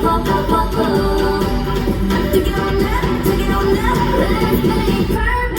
Take it on now, take it on now, let's make it perfect.